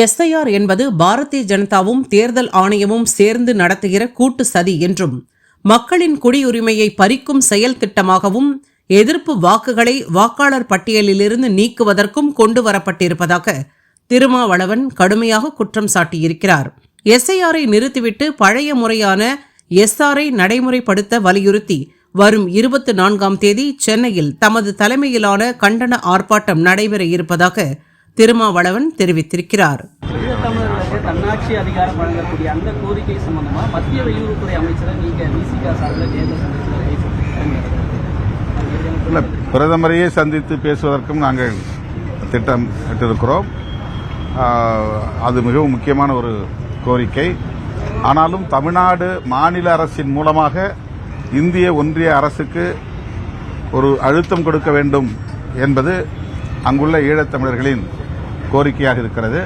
SIR என்பது பாரதிய ஜனதாவும் தேர்தல் ஆணையமும் சேர்ந்து நடத்துகிற கூட்டு சதி என்றும் மக்களின் குடியுரிமையை பறிக்கும் செயல் திட்டமாகவும் எதிர்ப்பு வாக்குகளை வாக்காளர் பட்டியலிலிருந்து நீக்குவதற்கும் கொண்டு வரப்பட்டிருப்பதாக திருமாவளவன் கடுமையாக குற்றம் சாட்டியிருக்கிறார். எஸ்ஐஆரை நிறுத்திவிட்டு பழைய முறையான எஸ்ஆரை நடைமுறைப்படுத்த வலியுறுத்தி வரும் இருபத்தி நான்காம் தேதி சென்னையில் தமது தலைமையிலான கண்டன ஆர்ப்பாட்டம் நடைபெற இருப்பதாக திருமாவளவன் தெரிவித்திருக்கிறார். தன்னாட்சி அதிகாரம் வழங்கக்கூடிய அந்த கோரிக்கை சம்பந்தமா மத்திய வெளியுறவுத்துறை அமைச்சரை நீங்க விசிகா சார்பில் தேர்தல் சந்திப்பில் இல்லை பிரதமரையே சந்தித்து பேசுவதற்கும் நாங்கள் திட்டம் இட்டிருக்கிறோம். அது மிகவும் முக்கியமான ஒரு கோரிக்கை. ஆனாலும் தமிழ்நாடு மாநில அரசின் மூலமாக இந்திய ஒன்றிய அரசுக்கு ஒரு அழுத்தம் கொடுக்க வேண்டும் என்பது அங்குள்ள ஈழத்தமிழர்களின் கோரிக்கையாக இருக்கிறது.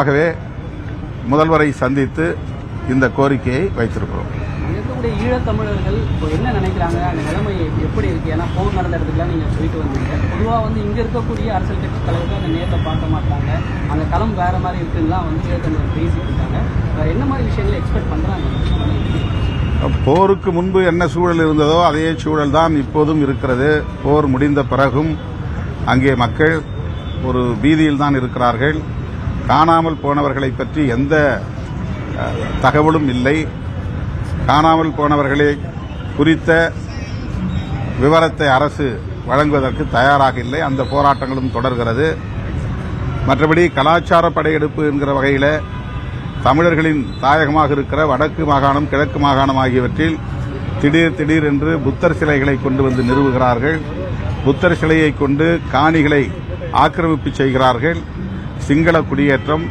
ஆகவே முதல்வரை சந்தித்து இந்த கோரிக்கையை வைத்திருக்கிறோம். ஈழத்தமிழர்கள் இப்போ என்ன நினைக்கிறாங்க? அந்த நிலைமை எப்படி இருக்கு? ஏன்னா போர் நடந்த இடத்துக்குலாம் நீங்க போயிட்டு வந்தீங்க. பொதுவா வந்து இங்க இருக்கக்கூடிய அரசியல் கட்சி தலைவர்கள் அந்த நேரத்தை பார்க்க மாட்டாங்க. அந்த களம் வேற மாதிரி இருக்குன்னுலாம் வந்து ஈழத்தமிழர் பேசிட்டு இருக்காங்க. என்ன மாதிரி விஷயங்களை எக்ஸ்பெக்ட் பண்றாங்க? போருக்கு முன்பு என்ன சூழல் இருந்ததோ அதே சூழல் தான் இப்போதும் இருக்கிறது. போர் முடிந்த பிறகும் அங்கே மக்கள் ஒரு பீதியில் தான் இருக்கிறார்கள். காணாமல் போனவர்களை பற்றி எந்த தகவலும் இல்லை. காணாமல் போனவர்களை குறித்த விவரத்தை அரசு வழங்குவதற்கு தயாராக இல்லை. அந்த போராட்டங்களும் தொடர்கிறது. மற்றபடி கலாச்சார படையெடுப்பு என்கிற வகையில் தமிழர்களின் தாயகமாக இருக்கிற வடக்கு மாகாணம் கிழக்கு மாகாணம் ஆகியவற்றில் திடீர் திடீர் என்று புத்தர் சிலைகளை கொண்டு வந்து நிறுவுகிறார்கள். புத்தர் சிலையை கொண்டு காணிகளை ஆக்கிரமிப்பு செய்கிறார்கள். சிங்கள குடியேற்றம்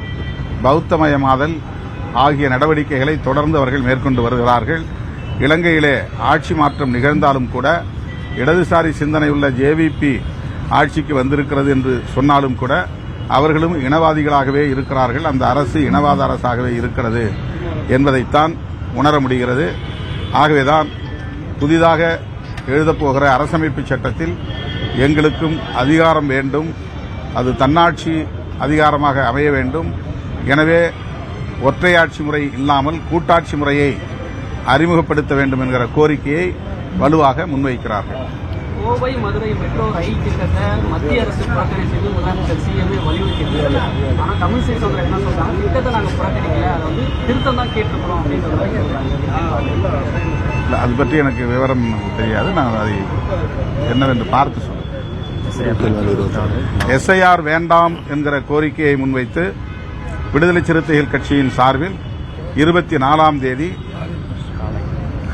பௌத்தமயமாதல் ஆகிய நடவடிக்கைகளை தொடர்ந்து அவர்கள் மேற்கொண்டு வருகிறார்கள். இலங்கையிலே ஆட்சி மாற்றம் நிகழ்ந்தாலும் கூட இடதுசாரி சிந்தனையுள்ள ஜேவிபி ஆட்சிக்கு வந்திருக்கிறது என்று சொன்னாலும் கூட அவர்களும் இனவாதிகளாகவே இருக்கிறார்கள். அந்த அரசு இனவாத அரசாகவே இருக்கிறது என்பதைத்தான் உணர முடிகிறது. ஆகவேதான் புதிதாக எழுதப்போகிற அரசமைப்பு சட்டத்தில் எங்களுக்கும் அதிகாரம் வேண்டும். அது தன்னாட்சி அதிகாரமாக அமைய வேண்டும். எனவே ஒற்றையாட்சி முறை இல்லாமல் கூட்டாட்சி முறையை அறிமுகப்படுத்த வேண்டும் என்கிற கோரிக்கையை வலுவாக முன்வைக்கிறார்கள். கோவை மதுரை மெட்ரோ ரயில் திட்டத்தை மத்திய அரசு புறக்கணி செய்து முதலமைச்சர் சிஎம்ஏ வலியுறுத்தி ஆனா தமிழிசை சொல்ற என்ன சொல்றாங்க? திட்டத்தை நாங்க புறக்கணிக்கல அதை வந்து திருத்தம் தான் கேட்டுக்கிறோம் அப்படின்ற மாதிரி சொல்றாங்க இல்ல, அது பற்றி எனக்கு விவரம் தெரியாது. நான் அதை என்னவென்று பார்த்து சொல்றேன். எஸ்ஐஆர் வேண்டாம் என்கிற கோரிக்கையை முன்வைத்து விடுதலை சிறுத்தைகள் கட்சியின் சார்பில் இருபத்தி நாலாம் தேதி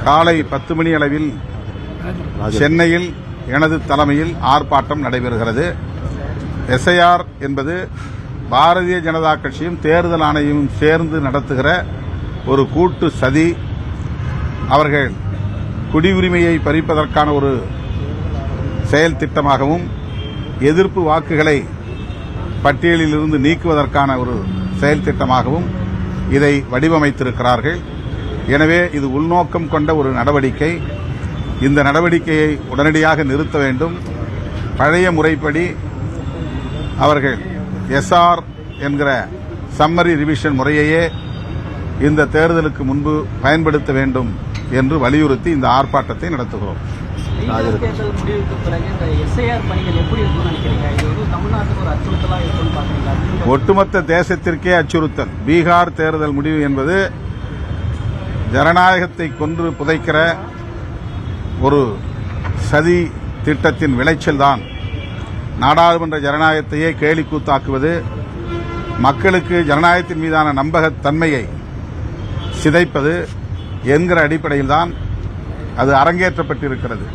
காலை பத்து மணி அளவில் சென்னையில் எனது தலைமையில் ஆர்ப்பாட்டம் நடைபெறுகிறது. எஸ்ஐஆர் என்பது பாரதிய ஜனதா கட்சியும் தேர்தல் ஆணையமும் சேர்ந்து நடத்துகிற ஒரு கூட்டு சதி. அவர்கள் குடியுரிமையை பறிப்பதற்கான ஒரு செயல் திட்டமாகவும் எதிர்ப்பு வாக்குகளை பட்டியலில் இருந்து நீக்குவதற்கான ஒரு செயல் திட்டமாகவும் இதை வடிவமைத்திருக்கிறார்கள். எனவே இது உள்நோக்கம் கொண்ட ஒரு நடவடிக்கை. இந்த நடவடிக்கையை உடனடியாக நிறுத்த வேண்டும். பழைய முறைப்படி அவர்கள் எஸ்ஆர் என்கிற சம்மரி ரிவிஷன் முறையையே இந்த தேர்தலுக்கு முன்பு பயன்படுத்த வேண்டும் என்று வலியுறுத்தி இந்த ஆர்ப்பாட்டத்தை நடத்துகிறோம். தேர்தல் முடிவுக்கு பிறகு இந்த எஸ்ஐஆர் பணிகள் எப்படி இருக்கும்னு நினைக்கிறீங்க? இது வந்து தமிழ்நாட்டுக்கு ஒரு அச்சுறுத்தலா இருக்கும்னு பாக்குறீங்களா? ஒட்டுமொத்த தேசத்திற்கே அச்சுறுத்தல். பீகார் தேர்தல் முடிவு என்பது ஜனநாயகத்தை கொன்று புதைக்கிற ஒரு சதி திட்டத்தின் விளைச்சல்தான். நாடாளுமன்ற ஜனநாயகத்தையே கேலிக்கூத்தாக்குவது மக்களுக்கு ஜனநாயகத்தின் மீதான நம்பகத்தன்மையை சிதைப்பது என்கிற அடிப்படையில்தான் அது அரங்கேற்றப்பட்டிருக்கிறது.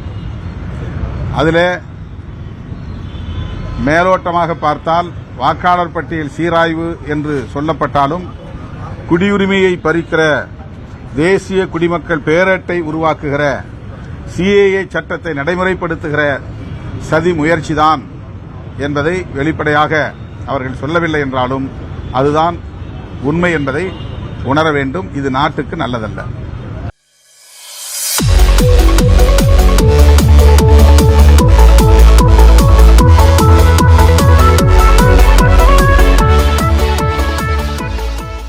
அதில் மேலோட்டமாக பார்த்தால் வாக்காளர் பட்டியல் சீராய்வு என்று சொல்லப்பட்டாலும் குடியுரிமையை பறிக்கிற தேசிய குடிமக்கள் பேரட்டை உருவாக்குகிற சிஏஏ சட்டத்தை நடைமுறைப்படுத்துகிற சதி முயற்சிதான் என்பதை வெளிப்படையாக அவர்கள் சொல்லவில்லை என்றாலும் அதுதான் உண்மை என்பதை உணர வேண்டும். இது நாட்டுக்கு நல்லதல்ல.